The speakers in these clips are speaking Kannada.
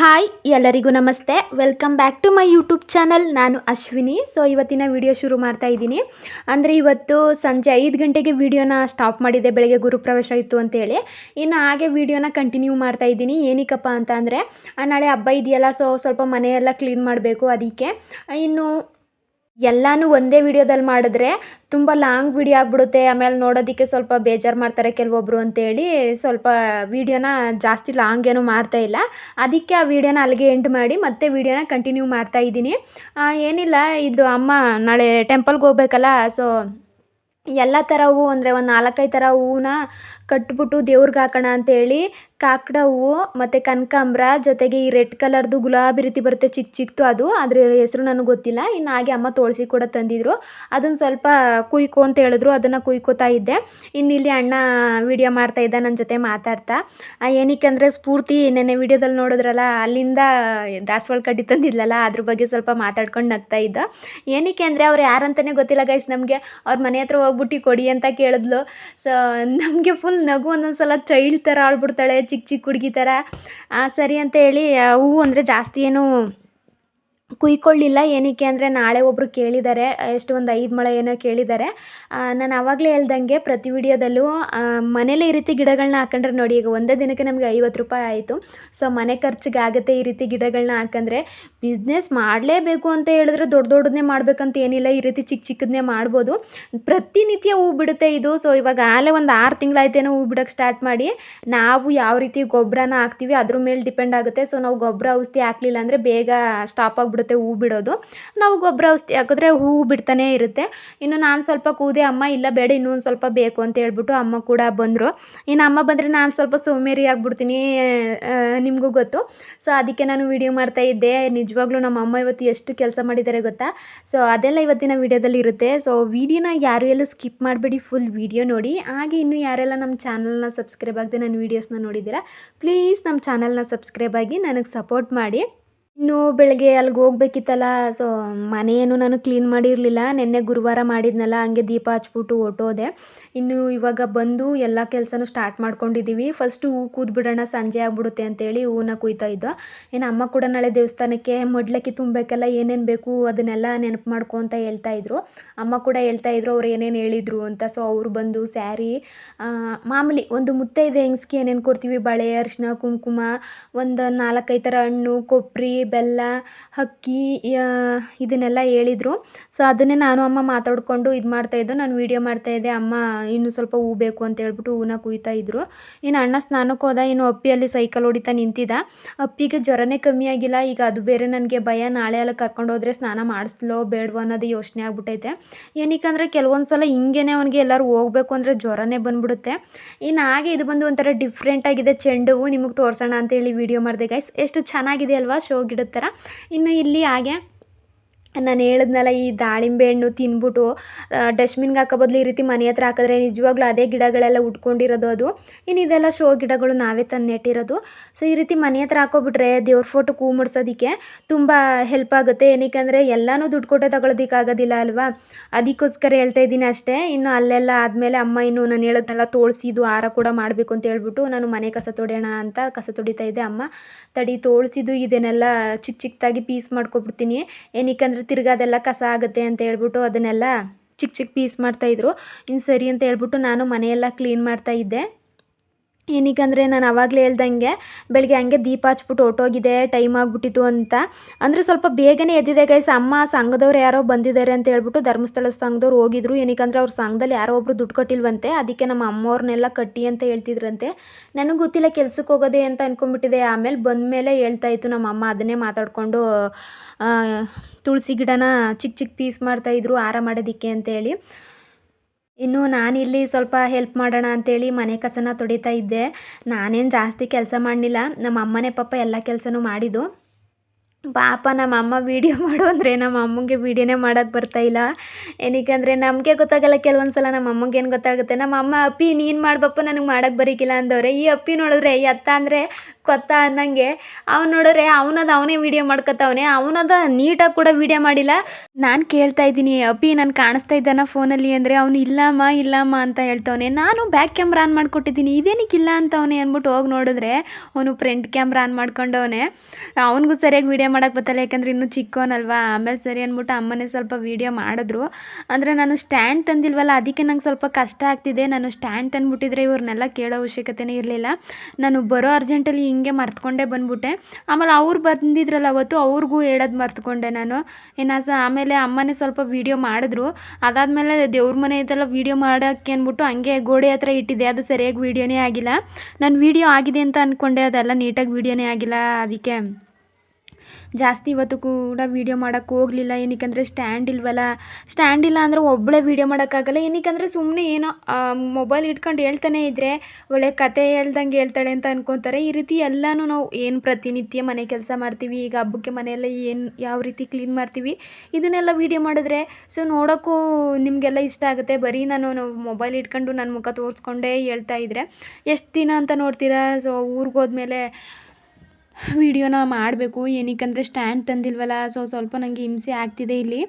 ಹಾಯ್, ಎಲ್ಲರಿಗೂ ನಮಸ್ತೆ. Welcome back to my YouTube channel ನಾನು ಅಶ್ವಿನಿ. ಸೊ ಇವತ್ತಿನ ವಿಡಿಯೋ ಶುರು ಮಾಡ್ತಾ ಇದ್ದೀನಿ. ಅಂದರೆ ಇವತ್ತು ಸಂಜೆ ಐದು ಗಂಟೆಗೆ ವಿಡಿಯೋನ ಸ್ಟಾಪ್ ಮಾಡಿದ್ದೆ ಬೆಳಗ್ಗೆ ಗುರುಪ್ರವೇಶ ಇತ್ತು ಅಂತೇಳಿ ಇನ್ನು ಹಾಗೆ ವಿಡಿಯೋನ ಕಂಟಿನ್ಯೂ ಮಾಡ್ತಾ ಇದ್ದೀನಿ. ಏನಕ್ಕಪ್ಪ ಅಂತ ಅಂದರೆ, ನಾಳೆ ಹಬ್ಬ ಇದೆಯಲ್ಲ ಸೊ ಸ್ವಲ್ಪ ಮನೆಯೆಲ್ಲ ಕ್ಲೀನ್ ಮಾಡಬೇಕು ಅದಕ್ಕೆ. ಇನ್ನು ಎಲ್ಲನೂ ಒಂದೇ ವಿಡಿಯೋದಲ್ಲಿ ಮಾಡಿದ್ರೆ ತುಂಬ ಲಾಂಗ್ ವಿಡಿಯೋ ಆಗಿಬಿಡುತ್ತೆ. ಆಮೇಲೆ ನೋಡೋದಕ್ಕೆ ಸ್ವಲ್ಪ ಬೇಜಾರು ಮಾಡ್ತಾರೆ ಕೆಲವೊಬ್ಬರು ಅಂತೇಳಿ. ಸ್ವಲ್ಪ ವಿಡಿಯೋನ ಜಾಸ್ತಿ ಲಾಂಗ್ ಏನೂ ಮಾಡ್ತಾ ಇಲ್ಲ. ಅದಕ್ಕೆ ಆ ವಿಡಿಯೋನ ಅಲ್ಲಿಗೆ ಎಂಡ್ ಮಾಡಿ ಮತ್ತೆ ವಿಡಿಯೋನ ಕಂಟಿನ್ಯೂ ಮಾಡ್ತಾ ಇದ್ದೀನಿ. ಏನಿಲ್ಲ, ಇದು ಅಮ್ಮ ನಾಳೆ ಟೆಂಪಲ್ಗೆ ಹೋಗ್ಬೇಕಲ್ಲ ಸೊ ಎಲ್ಲ ಥರ ಹೂವು ಅಂದರೆ ಒಂದು ನಾಲ್ಕೈದು ಥರ ಹೂವನ್ನ ಕಟ್ಬಿಟ್ಟು ದೇವ್ರಿಗೆ ಹಾಕೋಣ ಅಂತೇಳಿ ಕಾಕಡ ಹೂವು ಮತ್ತು ಕನಕಾಂಬ್ರ ಜೊತೆಗೆ ಈ ರೆಡ್ ಕಲರ್ದು ಗುಲಾಬಿ ರೀತಿ ಬರುತ್ತೆ ಚಿಕ್ಕ ಚಿಕ್ಕದು ಅದು. ಅದ್ರ ಹೆಸರು ನನಗೆ ಗೊತ್ತಿಲ್ಲ. ಇನ್ನು ಹಾಗೆ ಅಮ್ಮ ತೋಳಿಸಿ ಕೂಡ ತಂದಿದ್ರು. ಅದನ್ನು ಸ್ವಲ್ಪ ಕುಯ್ಕೊ ಅಂತ ಹೇಳಿದ್ರು. ಅದನ್ನು ಕುಯ್ಕೋತಾ ಇದ್ದೆ. ಇನ್ನು ಇಲ್ಲಿ ಅಣ್ಣ ವಿಡಿಯೋ ಮಾಡ್ತಾ ಇದ್ದ ನನ್ನ ಜೊತೆ ಮಾತಾಡ್ತಾ. ಏನಕ್ಕೆ ಅಂದರೆ ಸ್ಫೂರ್ತಿ ನೆನ್ನೆ ವಿಡಿಯೋದಲ್ಲಿ ನೋಡಿದ್ರಲ್ಲ, ಅಲ್ಲಿಂದ ದಾಸವಾಳ ಕಡ್ಡಿ ತಂದಿದ್ಲಲ್ಲ, ಅದ್ರ ಬಗ್ಗೆ ಸ್ವಲ್ಪ ಮಾತಾಡ್ಕೊಂಡು ನಗ್ತಾ ಇದ್ದ. ಏನಕ್ಕೆ ಅಂದರೆ ಅವ್ರು ಯಾರಂತಲೇ ಗೊತ್ತಿಲ್ಲ ಗೈಸ್ ನಮಗೆ. ಅವ್ರ ಮನೆ ಹತ್ರ ಹೋಗ್ಬಿಟ್ಟು ಕೊಡಿ ಅಂತ ಕೇಳಿದ್ಲು. ಸೊ ನಮಗೆ ಫುಲ್ ನಗು ಒಂದೊಂದ್ಸಲ ಚೈಲ್ಡ್ ಥರ ಆಳ್ಬಿಡ್ತಾಳೆ ಚಿಕ್ಕ ಚಿಕ್ಕ ಹುಡುಗಿ ಥರ ಸರಿ ಅಂತ ಹೇಳಿ ಹೂವು ಅಂದರೆ ಜಾಸ್ತಿ ಏನು ಕುಯ್ಕೊಳ್ಳಿಲ್ಲ. ಏನಕ್ಕೆ ಅಂದರೆ ನಾಳೆ ಒಬ್ಬರು ಕೇಳಿದ್ದಾರೆ ಎಷ್ಟು ಒಂದು ಐದು ಮೊಳ ಏನೋ ಕೇಳಿದ್ದಾರೆ ನಾನು ಆವಾಗಲೇ ಹೇಳ್ದಂಗೆ ಪ್ರತಿ ವಿಡಿಯೋದಲ್ಲೂ ಮನೇಲೇ ಈ ರೀತಿ ಗಿಡಗಳನ್ನ ಹಾಕೊಂಡ್ರೆ ನೋಡಿ, ಈಗ ಒಂದೇ ದಿನಕ್ಕೆ ನಮಗೆ ಐವತ್ತು ರೂಪಾಯಿ ಆಯಿತು. ಸೊ, ಮನೆ ಖರ್ಚಿಗೆ ಆಗುತ್ತೆ ಈ ರೀತಿ ಗಿಡಗಳನ್ನ ಹಾಕಂದ್ರೆ ಬಿಸ್ನೆಸ್ ಮಾಡಲೇಬೇಕು ಅಂತ ಹೇಳಿದ್ರೆ ದೊಡ್ಡ ದೊಡ್ಡದನ್ನೇ ಮಾಡಬೇಕಂತ ಏನಿಲ್ಲ. ಈ ರೀತಿ ಚಿಕ್ಕ ಚಿಕ್ಕದನ್ನೇ ಮಾಡ್ಬೋದು. ಪ್ರತಿನಿತ್ಯ ಹೂ ಬಿಡುತ್ತೆ ಇದು. ಸೊ, ಇವಾಗ ಆಲೇ ಒಂದು ಆರು ತಿಂಗಳಾಯ್ತೇನೋ ಹೂ ಬಿಡೋಕ್ಕೆ ಸ್ಟಾರ್ಟ್ ಮಾಡಿ, ನಾವು ಯಾವ ರೀತಿ ಗೊಬ್ಬರನ ಹಾಕ್ತೀವಿ ಅದ್ರ ಮೇಲೆ ಡಿಪೆಂಡ್ ಆಗುತ್ತೆ. ಸೊ, ನಾವು ಗೊಬ್ಬರ ಔಷಧಿ ಹಾಕ್ಲಿಲ್ಲ ಅಂದರೆ ಬೇಗ ಸ್ಟಾಪ್ ಆಗಿಬಿಡುತ್ತೆ. ಹೂ ಬಿಡೋದು. ನಾವು ಗೊಬ್ಬರ ಔಷಧಿ ಹಾಕಿದ್ರೆ ಹೂ ಬಿಡ್ತಾನೇ ಇರುತ್ತೆ. ಇನ್ನು ನಾನು ಸ್ವಲ್ಪ ಕೂದೆ, ಅಮ್ಮ ಇಲ್ಲ ಬೇಡ, ಇನ್ನೊಂದು ಸ್ವಲ್ಪ ಬೇಕು ಅಂತ ಹೇಳ್ಬಿಟ್ಟು ಅಮ್ಮ ಕೂಡ ಬಂದರು. ಇನ್ನು ಅಮ್ಮ ಬಂದರೆ ನಾನು ಸ್ವಲ್ಪ ಸೋಮೇರಿ ಆಗಿಬಿಡ್ತೀನಿ ನಿಮಗೂ ಗೊತ್ತು. ಸೊ ಅದಕ್ಕೆ ನಾನು ವಿಡಿಯೋ ಮಾಡ್ತಾ ಇದ್ದೆ. ನಿಜವಾಗ್ಲೂ ನಮ್ಮ ಅಮ್ಮ ಇವತ್ತು ಎಷ್ಟು ಕೆಲಸ ಮಾಡಿದ್ದಾರೆ ಗೊತ್ತಾ? ಸೊ ಅದೆಲ್ಲ ಇವತ್ತಿನ ವಿಡಿಯೋದಲ್ಲಿ ಇರುತ್ತೆ. ಸೊ ವಿಡಿಯೋನ ಯಾರು ಎಲ್ಲೂ ಸ್ಕಿಪ್ ಮಾಡಬೇಡಿ ಫುಲ್ ವಿಡಿಯೋ ನೋಡಿ. ಹಾಗೆ ಇನ್ನು ಯಾರೆಲ್ಲ ನಮ್ಮ ಚಾನಲ್ನ ಸಬ್ಸ್ಕ್ರೈಬ್ ಆಗದೆ ನನ್ನ ವೀಡಿಯೋಸ್ನ ನೋಡಿದ್ದೀರಾ ಪ್ಲೀಸ್ ನಮ್ಮ ಚಾನಲ್ನ ಸಬ್ಸ್ಕ್ರೈಬ್ ಆಗಿ ನನಗೆ ಸಪೋರ್ಟ್ ಮಾಡಿ. ಇನ್ನು ಬೆಳಗ್ಗೆ ಅಲ್ಲಿಗೆ ಹೋಗ್ಬೇಕಿತ್ತಲ್ಲ ಸೊ ಮನೆಯೇನು ನಾನು ಕ್ಲೀನ್ ಮಾಡಿರಲಿಲ್ಲ. ನಿನ್ನೆ ಗುರುವಾರ ಮಾಡಿದ್ನಲ್ಲ, ಹಂಗೆ ದೀಪ ಹಚ್ಬಿಟ್ಟು ಹೊಟ್ಟೋದೆ ಇನ್ನು ಇವಾಗ ಬಂದು ಎಲ್ಲ ಕೆಲಸನೂ ಸ್ಟಾರ್ಟ್ ಮಾಡ್ಕೊಂಡಿದ್ದೀವಿ ಫಸ್ಟು ಹೂ ಕೂದ್ಬಿಡೋಣ, ಸಂಜೆ ಆಗ್ಬಿಡುತ್ತೆ ಅಂತೇಳಿ ಹೂವನ್ನ ಕುಯ್ತಾ ಇದ್ದೋ. ಏನು ಅಮ್ಮ ಕೂಡ ನಾಳೆ ದೇವಸ್ಥಾನಕ್ಕೆ ಮಡ್ಲಕ್ಕಿ ತುಂಬಬೇಕಲ್ಲ, ಏನೇನು ಬೇಕು ಅದನ್ನೆಲ್ಲ ನೆನಪು ಮಾಡ್ಕೊ ಅಂತ ಹೇಳ್ತಾ ಇದ್ರು. ಅಮ್ಮ ಕೂಡ ಹೇಳ್ತಾ ಇದ್ರು, ಅವ್ರು ಏನೇನು ಹೇಳಿದರು ಅಂತ. ಸೊ ಅವರು ಬಂದು ಸ್ಯಾರಿ ಮಾಮೂಲಿ ಒಂದು ಮುತ್ತೈದೆ ಹೆಂಗ್ಸ್ಗೆ ಏನೇನು ಕೊಡ್ತೀವಿ? ಬಳೆ, ಅರಿಶಿನ, ಕುಂಕುಮ, ಒಂದು ನಾಲ್ಕೈದು ಥರ ಹಣ್ಣು, ಕೊಬ್ಬರಿ ಬೆಲ್ಲ, ಅಕ್ಕಿ ಇದನ್ನೆಲ್ಲ ಹೇಳಿದ್ರು. ಸೊ ಅದನ್ನೇ ನಾನು ಅಮ್ಮ ಮಾತಾಡಿಕೊಂಡು ಇದು ಮಾಡ್ತಾಯಿದ್ದು ನಾನು ವೀಡಿಯೋ ಮಾಡ್ತಾಯಿದ್ದೆ ಅಮ್ಮ ಇನ್ನು ಸ್ವಲ್ಪ ಹೂ ಬೇಕು ಅಂತ ಹೇಳ್ಬಿಟ್ಟು ಹೂನ ಕುಯ್ತಾ ಇದ್ರು. ಇನ್ನು ಅಣ್ಣ ಸ್ನಾನಕ್ಕೆ ಹೋದ, ಇನ್ನು ಅಪ್ಪಿಯಲ್ಲಿ ಸೈಕಲ್ ಹೊಡಿತಾ ನಿಂತಿದ್ದ. ಅಪ್ಪಿಗೆ ಜ್ವರನೇ ಕಮ್ಮಿ ಆಗಿಲ್ಲ, ಈಗ ಅದು ಬೇರೆ ನನಗೆ ಭಯ. ನಾಳೆ ಎಲ್ಲ ಕರ್ಕೊಂಡು ಹೋದರೆ ಸ್ನಾನ ಮಾಡಿಸ್ಲೋ ಬೇಡವೋ ಅನ್ನೋದು ಯೋಚನೆ ಆಗ್ಬಿಟ್ಟೈತೆ. ಏನಕ್ಕೆ ಕೆಲವೊಂದು ಸಲ ಹಿಂಗೇನೆ ಅವನಿಗೆ ಎಲ್ಲರೂ ಹೋಗ್ಬೇಕು ಅಂದರೆ ಜ್ವರನೇ ಬಂದ್ಬಿಡುತ್ತೆ. ಇನ್ನು ಹಾಗೆ ಇದು ಬಂದು ಒಂಥರ ಡಿಫ್ರೆಂಟ್ ಆಗಿದೆ. ಚೆಂಡು ಹೂ ನಿಮಗೆ ತೋರಿಸೋಣ ಅಂತೇಳಿ ವಿಡಿಯೋ ಮಾಡಿದೆ ಗೈಸ್ ಎಷ್ಟು ಚೆನ್ನಾಗಿದೆ ಅಲ್ವಾ? ಶೋ ಗಿಡದ ಥರ ಇನ್ನು ಇಲ್ಲಿ ಹಾಗೆ ನಾನು ಹೇಳಿದ್ನಲ್ಲ, ಈ ದಾಳಿಂಬೆ ಹಣ್ಣು ತಿನ್ಬಿಟ್ಟು ಡಸ್ಟ್ಬಿನ್ಗೆ ಹಾಕೋ ಬದಲು ಈ ರೀತಿ ಮನೆ ಹತ್ರ ಹಾಕಿದ್ರೆ ನಿಜವಾಗ್ಲೂ ಅದೇ ಗಿಡಗಳೆಲ್ಲ ಉಟ್ಕೊಂಡಿರೋದು ಅದು. ಇನ್ನು ಇದೆಲ್ಲ ಶೋ ಗಿಡಗಳು ನಾವೇ ತಂದು ನೆಟ್ಟಿರೋದು ಸೊ ಈ ರೀತಿ ಮನೆ ಹತ್ರ ಹಾಕೋಬಿಟ್ರೆ ದೇವ್ರ ಫೋಟೋ ಕೂ ಮುಡ್ಸೋದಕ್ಕೆ ತುಂಬ ಹೆಲ್ಪ್ ಆಗುತ್ತೆ. ಏನಕ್ಕೆ ಎಲ್ಲನೂ ದುಡ್ಡು ಕೊಟ್ಟೆ ತಗೊಳ್ಳೋದಕ್ಕೆ ಆಗೋದಿಲ್ಲ ಅಲ್ವಾ? ಅದಕ್ಕೋಸ್ಕರ ಹೇಳ್ತಾ ಇದ್ದೀನಿ ಅಷ್ಟೇ. ಇನ್ನು ಅಲ್ಲೆಲ್ಲ ಆದಮೇಲೆ ಅಮ್ಮ ಇನ್ನು ನಾನು ಹೇಳೋದನ್ನೆಲ್ಲ ತೋಳಿಸಿದ್ದು ಹಾರ ಕೂಡ ಮಾಡಬೇಕು ಅಂತ ಹೇಳ್ಬಿಟ್ಟು ನಾನು ಮನೆ ಕಸ ತೊಡೆಯೋಣ ಅಂತ ಕಸ ತೊಡಿತಾ ಇದ್ದೆ. ಅಮ್ಮ, ತಡಿ ತೋಳಿಸಿದ್ದು ಇದನ್ನೆಲ್ಲ ಚಿಕ್ಕ ಚಿಕ್ಕದಾಗಿ ಪೀಸ್ ಮಾಡ್ಕೊಬಿಡ್ತೀನಿ. ಏನಕ್ಕೆ ಅಂದರೆ ತಿರ್ಗಿ ಅದೆಲ್ಲ ಕಸ ಆಗುತ್ತೆ ಅಂತ ಹೇಳ್ಬಿಟ್ಟು ಅದನ್ನೆಲ್ಲ ಚಿಕ್ಕ ಚಿಕ್ಕ ಪೀಸ್ ಮಾಡ್ತಾಯಿದ್ರು ಇನ್ನು ಸರಿ ಅಂತ ಹೇಳ್ಬಿಟ್ಟು ನಾನು ಮನೆಯೆಲ್ಲ ಕ್ಲೀನ್ ಮಾಡ್ತಾ ಇದ್ದೆ. ಏನಕ್ಕಂದರೆ ನಾನು ಆವಾಗಲೇ ಹೇಳ್ದಂಗೆ ಬೆಳಗ್ಗೆ ಹಂಗೆ ದೀಪ ಹಚ್ಬಿಟ್ಟು ಹೊಟ್ಟೋಗಿದೆ ಟೈಮ್ ಆಗಿಬಿಟ್ಟಿತ್ತು ಅಂತ. ಅಂದರೆ ಸ್ವಲ್ಪ ಬೇಗನೆ ಎದ್ದಿದೆ ಗೈಸ್ ಅಮ್ಮ ಸಂಘದವ್ರು ಯಾರೋ ಬಂದಿದ್ದಾರೆ ಅಂತ ಹೇಳ್ಬಿಟ್ಟು ಧರ್ಮಸ್ಥಳ ಸಂಘದವ್ರು ಹೋಗಿದ್ರು. ಏನಕ್ಕಂದರೆ ಅವ್ರ ಸಂಘದಲ್ಲಿ ಯಾರೋ ಒಬ್ರು ದುಡ್ಡು ಕೊಟ್ಟಿಲ್ವಂತೆ. ಅದಕ್ಕೆ ನಮ್ಮ ಅಮ್ಮವ್ರನ್ನೆಲ್ಲ ಕಟ್ಟಿ ಅಂತ ಹೇಳ್ತಿದ್ರಂತೆ. ನನಗೆ ಗೊತ್ತಿಲ್ಲ ಕೆಲ್ಸಕ್ಕೆ ಹೋಗೋದೆ ಅಂತ ಅಂದ್ಕೊಂಬಿಟ್ಟಿದೆ ಆಮೇಲೆ ಬಂದಮೇಲೆ ಇತ್ತು ನಮ್ಮ ಅಮ್ಮ ಅದನ್ನೇ ಮಾತಾಡಿಕೊಂಡು ತುಳಸಿ ಗಿಡನ ಚಿಕ್ಕ ಚಿಕ್ಕ ಪೀಸ್ ಮಾಡ್ತಾಯಿದ್ರು ಹಾರ ಮಾಡೋದಿಕ್ಕೆ ಅಂತೇಳಿ. ಇನ್ನು ನಾನಿಲ್ಲಿ ಸ್ವಲ್ಪ ಹೆಲ್ಪ್ ಮಾಡೋಣ ಅಂತೇಳಿ ಮನೆ ಕಸನ ತೊಡಿತಾ ಇದ್ದೆ. ನಾನೇನು ಜಾಸ್ತಿ ಕೆಲಸ ಮಾಡಲಿಲ್ಲ. ನಮ್ಮ ಅಮ್ಮನೇ ಪಾಪ ಎಲ್ಲ ಕೆಲಸನೂ ಮಾಡಿದ್ದು. ಪಾಪ ನಮ್ಮ ಅಮ್ಮ ವೀಡಿಯೋ ಮಾಡು ಅಂದರೆ ನಮ್ಮ ಅಮ್ಮಂಗೆ ವೀಡಿಯೋನೇ ಮಾಡೋಕ್ಕೆ ಬರ್ತಾಯಿಲ್ಲ ಏನಕ್ಕಂದರೆ ನಮಗೆ ಗೊತ್ತಾಗಲ್ಲ ಕೆಲವೊಂದು ಸಲ ನಮ್ಮ ಅಮ್ಮಂಗೆ ಏನು ಗೊತ್ತಾಗುತ್ತೆ? ನಮ್ಮ ಅಮ್ಮ, ಅಪ್ಪಿ, ನೀನು ಮಾಡ್ಬಪ್ಪ ನನಗೆ ಮಾಡೋಕ್ಕೆ ಬರೀಕಿಲ್ಲ ಅಂದವ್ರೆ. ಈ ಅಪ್ಪಿ ನೋಡಿದ್ರೆ ಎತ್ತ ಅಂದರೆ ಕೊತ್ತ ಅನ್ನಂಗೆ. ಅವ್ನು ನೋಡಿದ್ರೆ ಅವನದು ಅವನೇ ವೀಡಿಯೋ ಮಾಡ್ಕೊತಾವನೆ. ಅವನದ ನೀಟಾಗಿ ಕೂಡ ವೀಡಿಯೋ ಮಾಡಿಲ್ಲ. ನಾನು ಕೇಳ್ತಾ ಇದ್ದೀನಿ, ಅಪ್ಪಿ, ನಾನು ಕಾಣಿಸ್ತಾ ಇದ್ದಾನ ಫೋನಲ್ಲಿ ಅಂದರೆ ಅವನು ಇಲ್ಲಮ್ಮ ಇಲ್ಲಮ್ಮ ಅಂತ ಹೇಳ್ತವನೆ. ನಾನು ಬ್ಯಾಕ್ ಕ್ಯಾಮ್ರಾ ಆನ್ ಮಾಡಿಕೊಟ್ಟಿದ್ದೀನಿ. ಇದೇನಕ್ಕೆ ಇಲ್ಲ ಅಂತವನೇ ಅಂದ್ಬಿಟ್ಟು ಹೋಗಿ ನೋಡಿದ್ರೆ, ಅವನು ಫ್ರಂಟ್ ಕ್ಯಾಮ್ರಾ ಆನ್ ಮಾಡ್ಕೊಂಡವನೆ. ಅವನಿಗೂ ಸರಿಯಾಗಿ ವೀಡಿಯೋ ಮಾಡೋಕ್ಕೆ ಬರ್ತಲ್ಲ ಯಾಕಂದರೆ ಇನ್ನೂ ಚಿಕ್ಕವನಲ್ವಾ? ಆಮೇಲೆ ಸರಿ ಅಂದ್ಬಿಟ್ಟು ಅಮ್ಮನೇ ಸ್ವಲ್ಪ ವೀಡಿಯೋ ಮಾಡಿದ್ರು. ಅಂದರೆ ನಾನು ಸ್ಟ್ಯಾಂಡ್ ತಂದಿಲ್ವಲ್ಲ, ಅದಕ್ಕೆ ನಂಗೆ ಸ್ವಲ್ಪ ಕಷ್ಟ ಆಗ್ತಿದೆ. ನಾನು ಸ್ಟ್ಯಾಂಡ್ ತಂದುಬಿಟ್ಟಿದ್ರೆ ಇವ್ರನ್ನೆಲ್ಲ ಕೇಳೋ ಅವಶ್ಯಕತೆನೇ ಇರಲಿಲ್ಲ. ನಾನು ಬರೋ ಅರ್ಜೆಂಟಲ್ಲಿ ಹಿಂಗೆ ಮರ್ತ್ಕೊಂಡೇ ಬಂದ್ಬಿಟ್ಟೆ. ಆಮೇಲೆ ಅವ್ರು ಬಂದಿದ್ರಲ್ಲ ಅವತ್ತು, ಅವ್ರಿಗೂ ಹೇಳೋದು ಮರ್ತ್ಕೊಂಡೆ ನಾನು. ಏನಾಸ ಆಮೇಲೆ ಅಮ್ಮನೇ ಸ್ವಲ್ಪ ವೀಡಿಯೋ ಮಾಡಿದ್ರು. ಅದಾದಮೇಲೆ ದೇವ್ರ ಮನೆ ಇದೆಲ್ಲ ವೀಡಿಯೋ ಮಾಡೋಕ್ಕೆ ಅಂದ್ಬಿಟ್ಟು ಹಂಗೆ ಗೋಡೆ ಹತ್ರ ಇಟ್ಟಿದ್ದೆ. ಅದು ಸರಿಯಾಗಿ ವೀಡಿಯೋನೇ ಆಗಿಲ್ಲ. ನಾನು ವೀಡಿಯೋ ಆಗಿದೆ ಅಂತ ಅಂದ್ಕೊಂಡೆ ಅದೆಲ್ಲ ನೀಟಾಗಿ ವೀಡಿಯೋನೇ ಆಗಿಲ್ಲ, ಅದಕ್ಕೆ. ಜಾಸ್ತಿ ಇವತ್ತು ಕೂಡ ವೀಡಿಯೋ ಮಾಡೋಕ್ಕೆ ಹೋಗಲಿಲ್ಲ. ಏನಕ್ಕಂದರೆ ಸ್ಟ್ಯಾಂಡ್ ಇಲ್ವಲ್ಲ? ಸ್ಟ್ಯಾಂಡ್ ಇಲ್ಲ ಅಂದರೆ ಒಬ್ಬಳೇ ವೀಡಿಯೋ ಮಾಡೋಕ್ಕಾಗಲ್ಲ. ಏನಕ್ಕಂದರೆ ಸುಮ್ಮನೆ ಏನೋ ಮೊಬೈಲ್ ಇಟ್ಕೊಂಡು ಹೇಳ್ತಾನೆ ಇದ್ದರೆ ಒಳ್ಳೆ ಕತೆ ಹೇಳ್ದಂಗೆ ಹೇಳ್ತಾಳೆ ಅಂತ ಅನ್ಕೊತಾರೆ. ಈ ರೀತಿ ಎಲ್ಲನೂ ನಾವು ಏನು ಪ್ರತಿನಿತ್ಯ ಮನೆ ಕೆಲಸ ಮಾಡ್ತೀವಿ, ಈಗ ಹಬ್ಬಕ್ಕೆ ಮನೆಯೆಲ್ಲ ಏನು, ಯಾವ ರೀತಿ ಕ್ಲೀನ್ ಮಾಡ್ತೀವಿ, ಇದನ್ನೆಲ್ಲ ವೀಡಿಯೋ ಮಾಡಿದ್ರೆ ಸೊ ನೋಡೋಕ್ಕೂ ನಿಮಗೆಲ್ಲ ಇಷ್ಟ ಆಗುತ್ತೆ. ಬರೀ ನಾನು ಮೊಬೈಲ್ ಇಟ್ಕೊಂಡು ನನ್ನ ಮುಖ ತೋರಿಸ್ಕೊಂಡೇ ಹೇಳ್ತಾ ಇದ್ದರೆ ಎಷ್ಟು ದಿನ ಅಂತ ನೋಡ್ತೀರಾ? ಸೊ ಊರಿಗೆ ಹೋದ್ಮೇಲೆ ವೀಡಿಯೋನ ಮಾಡಬೇಕು. ಏನಕ್ಕಂದರೆ ಸ್ಟ್ಯಾಂಡ್ ತಂದಿಲ್ವಲ್ಲ ಸೊ ಸ್ವಲ್ಪ ನನಗೆ ಹಿಂಸೆ ಆಗ್ತಿದೆ ಇಲ್ಲಿ.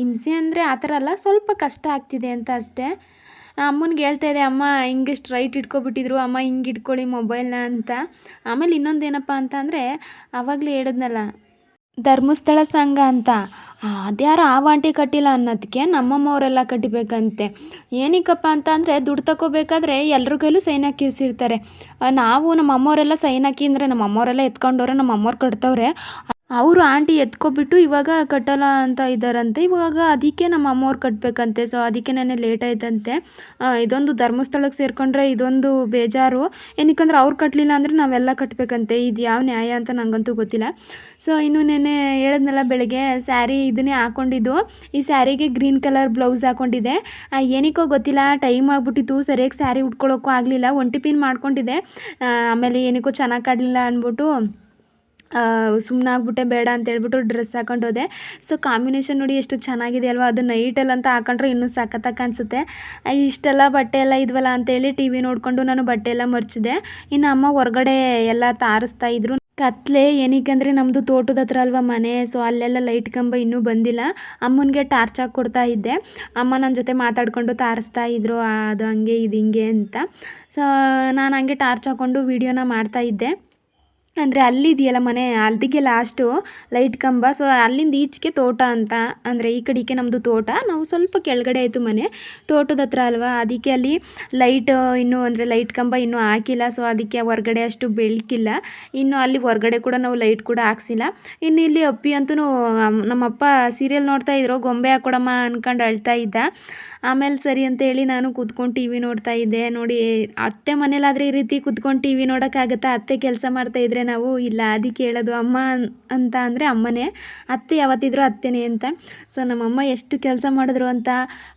ಹಿಂಸೆ ಅಂದರೆ ಆ ಥರ ಅಲ್ಲ, ಸ್ವಲ್ಪ ಕಷ್ಟ ಆಗ್ತಿದೆ ಅಂತ ಅಷ್ಟೇ. ಅಮ್ಮನಿಗೆ ಹೇಳ್ತಾ ಇದೆ ಅಮ್ಮ ಹಿಂಗೆ ಸ್ಟ್ರೈಟ್ ಇಟ್ಕೊಬಿಟ್ಟಿದ್ರು, ಅಮ್ಮ ಹಿಂಗೆ ಇಟ್ಕೊಳ್ಳಿ ಮೊಬೈಲ್ನ ಅಂತ. ಆಮೇಲೆ ಇನ್ನೊಂದು ಏನಪ್ಪ ಅಂತ ಅಂದರೆ ಆವಾಗಲೇ ಹೇಳಿದ್ನಲ್ಲ ಧರ್ಮಸ್ಥಳ ಸಂಘ ಅಂತ. ಅದ್ಯಾರು ಆ ವಾಂಟಿ ಕಟ್ಟಿಲ್ಲ ಅನ್ನೋದಕ್ಕೆ ನಮ್ಮಮ್ಮವರೆಲ್ಲ ಕಟ್ಟಬೇಕಂತೆ. ಏನಕ್ಕಪ್ಪ ಅಂತ ಅಂದರೆ ದುಡ್ಡು ತಗೋಬೇಕಾದ್ರೆ ಎಲ್ಲರ ಕೈಲೂ ಸೈನ್ ಹಾಕಿಸಿರ್ತಾರೆ ನಾವು ನಮ್ಮ ಅಮ್ಮವರೆಲ್ಲ ಸೈನ್ ಹಾಕಿ ಅಂದರೆ ನಮ್ಮ ಅಮ್ಮವರೆಲ್ಲ ಎತ್ಕೊಂಡವ್ರೆ ನಮ್ಮ ಅಮ್ಮವ್ರು ಕಟ್ತವ್ರೆ. ಅವರು ಆಂಟಿ ಎತ್ಕೊಬಿಟ್ಟು ಇವಾಗ ಕಟ್ಟಲ್ಲ ಅಂತ ಇದ್ದಾರಂತೆ. ಇವಾಗ ಅದಕ್ಕೆ ನಮ್ಮ ಅಮ್ಮವ್ರು ಕಟ್ಟಬೇಕಂತೆ ಸೊ ಅದಕ್ಕೆ ನಾನೇ ಲೇಟ್ ಆಯ್ತಂತೆ. ಇದೊಂದು ಧರ್ಮಸ್ಥಳಕ್ಕೆ ಸೇರಿಕೊಂಡ್ರೆ ಇದೊಂದು ಬೇಜಾರು. ಏನಕ್ಕಂದ್ರೆ ಅವ್ರು ಕಟ್ಟಲಿಲ್ಲ ಅಂದರೆ ನಾವೆಲ್ಲ ಕಟ್ಟಬೇಕಂತೆ ಇದು ಯಾವ ನ್ಯಾಯ ಅಂತ ನನಗಂತೂ ಗೊತ್ತಿಲ್ಲ. ಸೊ ಇನ್ನು ನೆನ್ನೆ ಹೇಳಿದ್ನಲ್ಲ ಬೆಳಗ್ಗೆ, ಸ್ಯಾರಿ ಇದನ್ನೇ ಹಾಕ್ಕೊಂಡಿದ್ದು ಈ ಸ್ಯಾರಿಗೆ ಗ್ರೀನ್ ಕಲರ್ ಬ್ಲೌಸ್ ಹಾಕ್ಕೊಂಡಿದ್ದೆ ಏನಕ್ಕೋ ಗೊತ್ತಿಲ್ಲ, ಟೈಮ್ ಆಗಿಬಿಟ್ಟಿತ್ತು. ಸರಿಯಾಗಿ ಸ್ಯಾರಿ ಉಟ್ಕೊಳ್ಳೋಕ್ಕೂ ಆಗಲಿಲ್ಲ. ಒಂಟಿ ಪಿನ್ ಮಾಡ್ಕೊಂಡಿದ್ದೆ. ಆಮೇಲೆ ಏನಕ್ಕೋ ಚೆನ್ನಾಗಿ ಕಾಡಲಿಲ್ಲ ಅಂದ್ಬಿಟ್ಟು ಸುಮ್ಮನಾಗ್ಬಿಟ್ಟೆ ಬೇಡ ಅಂತ ಹೇಳ್ಬಿಟ್ಟು ಡ್ರೆಸ್ ಹಾಕೊಂಡು ಹೋದೆ ಸೊ ಕಾಂಬಿನೇಷನ್ ನೋಡಿ ಎಷ್ಟು ಚೆನ್ನಾಗಿದೆ ಅಲ್ವಾ ಅದು ನೈಟಲ್ಲಂತ ಹಾಕೊಂಡ್ರೆ ಇನ್ನೂ ಸಖತ್ತಾಗಿ ಅನಿಸುತ್ತೆ ಇಷ್ಟೆಲ್ಲ ಬಟ್ಟೆ ಎಲ್ಲ ಇದ್ವಲ್ಲ ಅಂತೇಳಿ ಟಿ ವಿ ನೋಡಿಕೊಂಡು ನಾನು ಬಟ್ಟೆ ಎಲ್ಲ ಮರ್ಚಿದೆ. ಇನ್ನು ಅಮ್ಮ ಹೊರಗಡೆ ಎಲ್ಲ ತಾರಿಸ್ತಾ ಇದ್ರು. ಕತ್ಲೆ ಏನಕ್ಕೆ ನಮ್ಮದು ತೋಟದ ಹತ್ರ ಅಲ್ವಾ ಮನೆ ಸೊ ಅಲ್ಲೆಲ್ಲ ಲೈಟ್ ಕಂಬ ಇನ್ನೂ ಬಂದಿಲ್ಲ. ಅಮ್ಮನಿಗೆ ಟಾರ್ಚ್ ಹಾಕಿ ಕೊಡ್ತಾ ಇದ್ದೆ. ಅಮ್ಮ ನನ್ನ ಜೊತೆ ಮಾತಾಡಿಕೊಂಡು ತಾರಿಸ್ತಾ ಇದ್ರು ಅದು ಹಂಗೆ, ಇದು ಹಿಂಗೆ ಅಂತ. ಸೊ ನಾನು ಹಂಗೆ ಟಾರ್ಚ್ ಹಾಕ್ಕೊಂಡು ವೀಡಿಯೋನ ಮಾಡ್ತಾ ಇದ್ದೆ. ಅಂದರೆ ಅಲ್ಲಿದೆಯಲ್ಲ ಮನೆ, ಅಲ್ಲಿಗೆ ಲಾಸ್ಟು ಲೈಟ್ ಕಂಬ. ಸೊ ಅಲ್ಲಿಂದ ಈಚೆಗೆ ತೋಟ ಅಂತ. ಅಂದರೆ ಈ ಕಡೆಗೆ ನಮ್ಮದು ತೋಟ. ನಾವು ಸ್ವಲ್ಪ ಕೆಳಗಡೆ ಆಯಿತು ಮನೆ. ತೋಟದ ಹತ್ರ ಅಲ್ವಾ? ಅದಕ್ಕೆ ಅಲ್ಲಿ ಲೈಟ್ ಇನ್ನೂ ಅಂದರೆ ಲೈಟ್ ಕಂಬ ಇನ್ನೂ ಹಾಕಿಲ್ಲ. ಸೊ ಅದಕ್ಕೆ ಹೊರ್ಗಡೆ ಅಷ್ಟು ಬೆಳಕಿಲ್ಲ. ಇನ್ನು ಅಲ್ಲಿ ಹೊರ್ಗಡೆ ಕೂಡ ನಾವು ಲೈಟ್ ಕೂಡ ಹಾಕ್ಸಿಲ್ಲ. ಇನ್ನು ಇಲ್ಲಿ ಅಪ್ಪಿ ಅಂತೂ ನಮ್ಮಪ್ಪ ಸೀರಿಯಲ್ ನೋಡ್ತಾ ಇದ್ರು. ಗೊಂಬೆ ಹಾಕೊಡಮ್ಮ ಅಂದ್ಕೊಂಡು ಅಳ್ತಾ ಇದ್ದ. ಆಮೇಲೆ ಸರಿ ಅಂತ ಹೇಳಿ ನಾನು ಕೂತ್ಕೊಂಡು ಟಿ ವಿ ನೋಡ್ತಾ ಇದ್ದೆ. ನೋಡಿ, ಅತ್ತೆ ಮನೇಲಾದರೆ ಈ ರೀತಿ ಕೂತ್ಕೊಂಡು ಟಿ ವಿ ನೋಡೋಕ್ಕಾಗತ್ತಾ? ಅತ್ತೆ ಕೆಲಸ ಮಾಡ್ತಾ ಇದ್ದರೆ ನಾವು, ಇಲ್ಲ ಅದಕ್ಕೆ ಹೇಳೋದು ಅಮ್ಮ ಅಂತ ಅಂದರೆ ಅಮ್ಮನೇ. ಅತ್ತೆ ಯಾವತ್ತಿದ್ರು ಅತ್ತೆನೇ ಅಂತ. ಸೊ, ನಮ್ಮಮ್ಮ ಎಷ್ಟು ಕೆಲಸ ಮಾಡಿದ್ರು ಅಂತ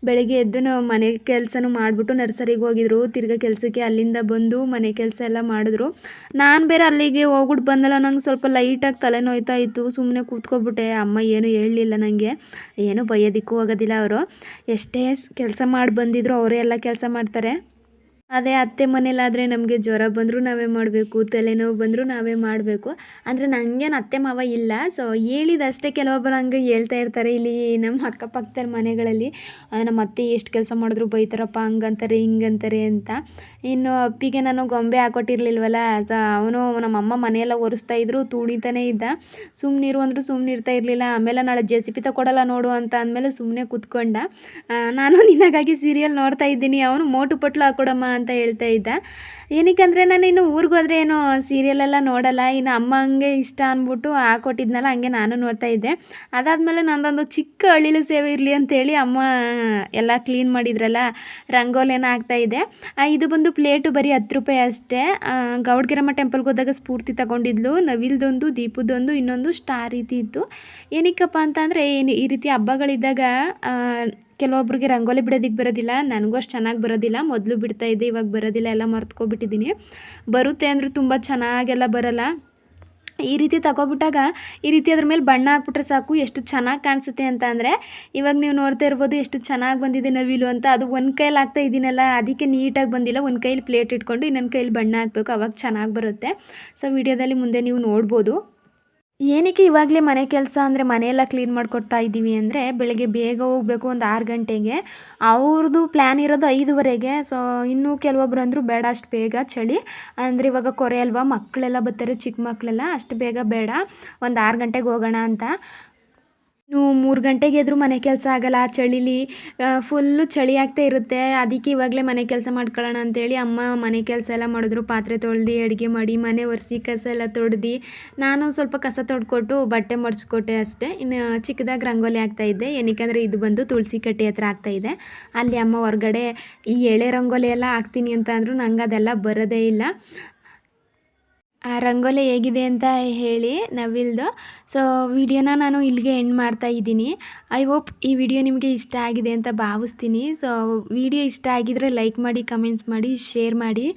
ಬೆಳಗ್ಗೆ ಎದ್ದು ಮನೆ ಕೆಲಸನೂ ಮಾಡಿಬಿಟ್ಟು ನರ್ಸರಿಗೆ ಹೋಗಿದ್ರು. ತಿರ್ಗಾ ಕೆಲಸಕ್ಕೆ ಅಲ್ಲಿಂದ ಬಂದು ಮನೆ ಕೆಲಸ ಎಲ್ಲ ಮಾಡಿದ್ರು. ನಾನು ಬೇರೆ ಅಲ್ಲಿಗೆ ಹೋಗ್ಬಿಟ್ಟು ಬಂದಲ್ಲ, ನಂಗೆ ಸ್ವಲ್ಪ ಲೈಟಾಗಿ ತಲೆನೋಯ್ತಾ ಇತ್ತು. ಸುಮ್ಮನೆ ಕೂತ್ಕೊಬಿಟ್ಟೆ. ಅಮ್ಮ ಏನು ಹೇಳಲಿಲ್ಲ ನನಗೆ ಏನು ಬಯ್ಯೋದಿಕ್ಕೂ ಹೋಗೋದಿಲ್ಲ ಅವರು. ಎಷ್ಟೇ ಕೆಲಸ ಮಾಡಿ ಬಂದಿದ್ರು ಅವರೇ ಎಲ್ಲ ಕೆಲಸ ಮಾಡ್ತಾರೆ. ಅದೇ ಅತ್ತೆ ಮನೇಲಾದರೆ ನಮಗೆ ಜ್ವರ ಬಂದರೂ ನಾವೇ ಮಾಡಬೇಕು, ತಲೆನೋವು ಬಂದರೂ ನಾವೇ ಮಾಡಬೇಕು. ಅಂದರೆ ನನಗೇನು ಅತ್ತೆ ಮಾವ ಇಲ್ಲ. ಸೊ ಹೇಳಿದಷ್ಟೇ ಕೆಲವೊಬ್ಬರು ಹಂಗೆ ಹೇಳ್ತಾ ಇರ್ತಾರೆ. ಇಲ್ಲಿ ನಮ್ಮ ಅಕ್ಕಪಕ್ಕದ ಮನೆಗಳಲ್ಲಿ ನಮ್ಮ ಅತ್ತೆ ಎಷ್ಟು ಕೆಲಸ ಮಾಡಿದ್ರು ಬೈತಾರಪ್ಪ, ಹಂಗಂತಾರೆ, ಹಿಂಗಂತಾರೆ ಅಂತ. ಇನ್ನು ಅಪ್ಪಿಗೆ ನಾನು ಗೊಂಬೆ ಹಾಕೊಟ್ಟಿರ್ಲಿಲ್ವಲ್ಲ, ಸೊ ಅವನು ನಮ್ಮಮ್ಮ ಮನೆಯೆಲ್ಲ ಒರೆಸ್ತಾ ಇದ್ರು ತೂಣಿತಾನೆ ಇದ್ದ. ಸುಮ್ಮನಿರು ಅಂದರೂ ಸುಮ್ಮನಿರ್ತಾ ಇರಲಿಲ್ಲ. ಆಮೇಲೆ ನಾಳೆ ಜೆ ಸಿ ತಗೊಡಲ್ಲ ನೋಡು ಅಂತ ಅಂದಮೇಲೆ ಸುಮ್ಮನೆ ಕೂತ್ಕೊಂಡ. ನಾನು ನಿನಗಾಗಿ ಸೀರಿಯಲ್ ನೋಡ್ತಾ ಇದ್ದೀನಿ. ಅವನು ಮೋಟು ಪಟ್ಲು ಹಾಕೊಡಮ್ಮ ಅಂತ ಹೇಳ್ತಾ ಇದ್ದ. ಏನಕ್ಕಂದರೆ ನಾನು ಇನ್ನು ಊರಿಗೆ ಹೋದರೆ ಏನು ಸೀರಿಯಲೆಲ್ಲ ನೋಡಲ್ಲ, ಇನ್ನು ಅಮ್ಮ ಹಂಗೆ ಇಷ್ಟ ಅಂದ್ಬಿಟ್ಟು ಹಾಕೊಟ್ಟಿದ್ನಲ್ಲ ಹಂಗೆ ನಾನು ನೋಡ್ತಾ ಇದ್ದೆ. ಅದಾದಮೇಲೆ ನಂದೊಂದು ಚಿಕ್ಕ ಅಳಿಲು ಸೇವೆ ಇರಲಿ ಅಂತೇಳಿ ಅಮ್ಮ ಎಲ್ಲ ಕ್ಲೀನ್ ಮಾಡಿದ್ರಲ್ಲ ರಂಗೋಲಿನ ಇದೆ ಇದು ಬಂದು ಪ್ಲೇಟು ಬರೀ ಹತ್ತು ರೂಪಾಯಿ ಅಷ್ಟೇ. ಗೌಡ್ಗಿರಮ್ಮ ಟೆಂಪಲ್ಗೆ ಹೋದಾಗ ಸ್ಫೂರ್ತಿ ತಗೊಂಡಿದ್ಲು, ನವಿಲ್ದೊಂದು, ದೀಪದೊಂದು, ಇನ್ನೊಂದು ಸ್ಟಾರ್ ರೀತಿ ಇತ್ತು. ಏನಕ್ಕಪ್ಪ ಅಂತಂದರೆ ಏನು ಈ ರೀತಿ ಹಬ್ಬಗಳಿದ್ದಾಗ ಕೆಲವೊಬ್ರಿಗೆ ರಂಗೋಲಿ ಬಿಡೋದಕ್ಕೆ ಬರೋದಿಲ್ಲ, ನನಗೂ ಅಷ್ಟು ಚೆನ್ನಾಗಿ ಬರೋದಿಲ್ಲ. ಮೊದಲು ಬಿಡ್ತಾ ಇದ್ದೆ, ಇವಾಗ ಬರೋದಿಲ್ಲ, ಎಲ್ಲ ಮರ್ತ್ಕೊಬಿಟ್ಟಿದ್ದೀನಿ. ಬರುತ್ತೆ ಅಂದರೆ ತುಂಬ ಚೆನ್ನಾಗೆಲ್ಲ ಬರಲ್ಲ. ಈ ರೀತಿ ತಗೊಬಿಟ್ಟಾಗ, ಈ ರೀತಿ ಅದ್ರ ಮೇಲೆ ಬಣ್ಣ ಹಾಕ್ಬಿಟ್ರೆ ಸಾಕು, ಎಷ್ಟು ಚೆನ್ನಾಗಿ ಕಾಣಿಸುತ್ತೆ ಅಂತ ಅಂದರೆ, ಇವಾಗ ನೀವು ನೋಡ್ತಾ ಇರ್ಬೋದು ಎಷ್ಟು ಚೆನ್ನಾಗಿ ಬಂದಿದೆ ನವಿಲು ಅಂತ. ಅದು ಒಂದು ಕೈಲಿ ಹಾಕ್ತಾ ಇದ್ದೀನಲ್ಲ ಅದಕ್ಕೆ ನೀಟಾಗಿ ಬಂದಿಲ್ಲ. ಒಂದು ಕೈಲಿ ಪ್ಲೇಟ್ ಇಟ್ಕೊಂಡು ಇನ್ನೊಂದು ಕೈಲಿ ಬಣ್ಣ ಹಾಕಬೇಕು, ಅವಾಗ ಚೆನ್ನಾಗಿ ಬರುತ್ತೆ. ಸೊ, ವಿಡಿಯೋದಲ್ಲಿ ಮುಂದೆ ನೀವು ನೋಡ್ಬೋದು. ಏನಕ್ಕೆ ಇವಾಗಲೇ ಮನೆ ಕೆಲಸ ಅಂದರೆ ಮನೆಯೆಲ್ಲ ಕ್ಲೀನ್ ಮಾಡಿಕೊಡ್ತಾ ಇದ್ದೀವಿ ಅಂದರೆ ಬೆಳಗ್ಗೆ ಬೇಗ ಹೋಗಬೇಕು ಒಂದು ಆರು ಗಂಟೆಗೆ. ಅವ್ರದ್ದು ಪ್ಲ್ಯಾನ್ ಇರೋದು ಐದುವರೆಗೆ. ಸೊ ಇನ್ನೂ ಕೆಲವೊಬ್ರು ಅಂದರು ಬೇಡ, ಅಷ್ಟು ಬೇಗ ಚಳಿ. ಅಂದರೆ ಇವಾಗ ಕೊರೆ ಅಲ್ವಾ ಮಕ್ಕಳೆಲ್ಲ ಬರ್ತಾರೆ ಚಿಕ್ಕ ಮಕ್ಕಳೆಲ್ಲ ಅಷ್ಟು ಬೇಗ ಬೇಡ. ಒಂದು ಆರು ಗಂಟೆಗೆ ಹೋಗೋಣ ಅಂತ. ಮೂರು ಗಂಟೆಗೆ ಎದ್ರು ಮನೆ ಕೆಲಸ ಆಗಲ್ಲ ಚಳಿಲಿ ಫುಲ್ಲು ಚಳಿ ಆಗ್ತಾ ಇರುತ್ತೆ. ಅದಕ್ಕೆ ಇವಾಗಲೇ ಮನೆ ಕೆಲಸ ಮಾಡ್ಕೊಳ್ಳೋಣ ಅಂತೇಳಿ ಅಮ್ಮ ಮನೆ ಕೆಲಸ ಎಲ್ಲ ಮಾಡಿದ್ರು. ಪಾತ್ರೆ ತೊಳ್ದು, ಅಡುಗೆ ಮಾಡಿ, ಮನೆ ಒರೆಸಿ, ಕಸ ಎಲ್ಲ ತೊಡ್ದು, ನಾನು ಸ್ವಲ್ಪ ಕಸ ತೊಡ್ಕೊಟ್ಟು ಬಟ್ಟೆ ಮಡಿಸ್ಕೊಟ್ಟೆ ಅಷ್ಟೇ. ಇನ್ನು ಚಿಕ್ಕದಾಗಿ ರಂಗೋಲಿ ಆಗ್ತಾಯಿದ್ದೆ ಏನಕ್ಕೆ ಇದು ಬಂದು ತುಳಸಿ ಕಟ್ಟೆ ಹತ್ರ ಆಗ್ತಾಯಿದೆ ಅಲ್ಲಿ ಅಮ್ಮ ಹೊರಗಡೆ ಈ ಎಳೆ ರಂಗೋಲಿ ಎಲ್ಲ ಹಾಕ್ತೀನಿ ಅಂತ ಅಂದರು ನಂಗೆ ಅದೆಲ್ಲ ಬರೋದೇ ಇಲ್ಲ. ರಂಗೋಲಿ ಹೇಗಿದೆ ಅಂತ ಹೇಳಿ ನವಿಲ್ದು. ಸೊ ವಿಡಿಯೋನ ನಾನು ಇಲ್ಲಿಗೆ ಎಂಡ್ ಮಾಡ್ತಾ ಇದ್ದೀನಿ. ಐ ಹೋಪ್ ಈ ವಿಡಿಯೋ ನಿಮಗೆ ಇಷ್ಟ ಆಗಿದೆ ಅಂತ ಭಾವಿಸ್ತೀನಿ. ಸೊ ವಿಡಿಯೋ ಇಷ್ಟ ಆಗಿದರೆ ಲೈಕ್ ಮಾಡಿ ಕಮೆಂಟ್ಸ್ ಮಾಡಿ ಶೇರ್ ಮಾಡಿ.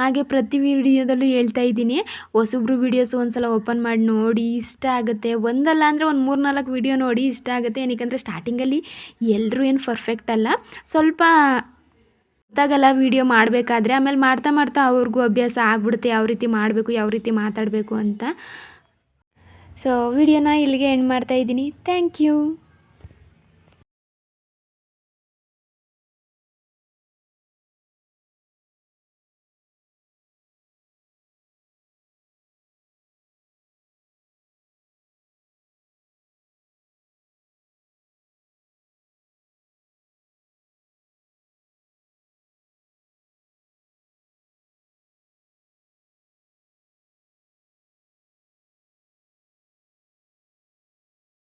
ಹಾಗೆ ಪ್ರತಿ ವಿಡಿಯೋದಲ್ಲೂ ಹೇಳ್ತಾ ಇದ್ದೀನಿ. ಹೊಸಬ್ರು ವೀಡಿಯೋಸ್ ಒಂದ್ಸಲ ಓಪನ್ ಮಾಡಿ ನೋಡಿ, ಇಷ್ಟ ಆಗುತ್ತೆ. ಒಂದಲ್ಲ ಅಂದರೆ ಒಂದು ಮೂರು ನಾಲ್ಕು ವಿಡಿಯೋ ನೋಡಿ ಇಷ್ಟ ಆಗುತ್ತೆ. ಏನಕ್ಕೆ ಸ್ಟಾರ್ಟಿಂಗಲ್ಲಿ ಎಲ್ಲರೂ ಏನು ಪರ್ಫೆಕ್ಟ್ ಅಲ್ಲ. ಸ್ವಲ್ಪ ಗೊತ್ತಾಗಲ್ಲ ವೀಡಿಯೋ ಮಾಡಬೇಕಾದ್ರೆ, ಆಮೇಲೆ ಮಾಡ್ತಾ ಮಾಡ್ತಾ ಅವ್ರಿಗೂ ಅಭ್ಯಾಸ ಆಗ್ಬಿಡುತ್ತೆ, ಯಾವ ರೀತಿ ಮಾಡಬೇಕು, ಯಾವ ರೀತಿ ಮಾತಾಡಬೇಕು ಅಂತ. ಸೊ ವಿಡಿಯೋನ ಇಲ್ಲಿಗೆ ಎಂಡ್ ಮಾಡ್ತಾ ಇದ್ದೀನಿ. Thank you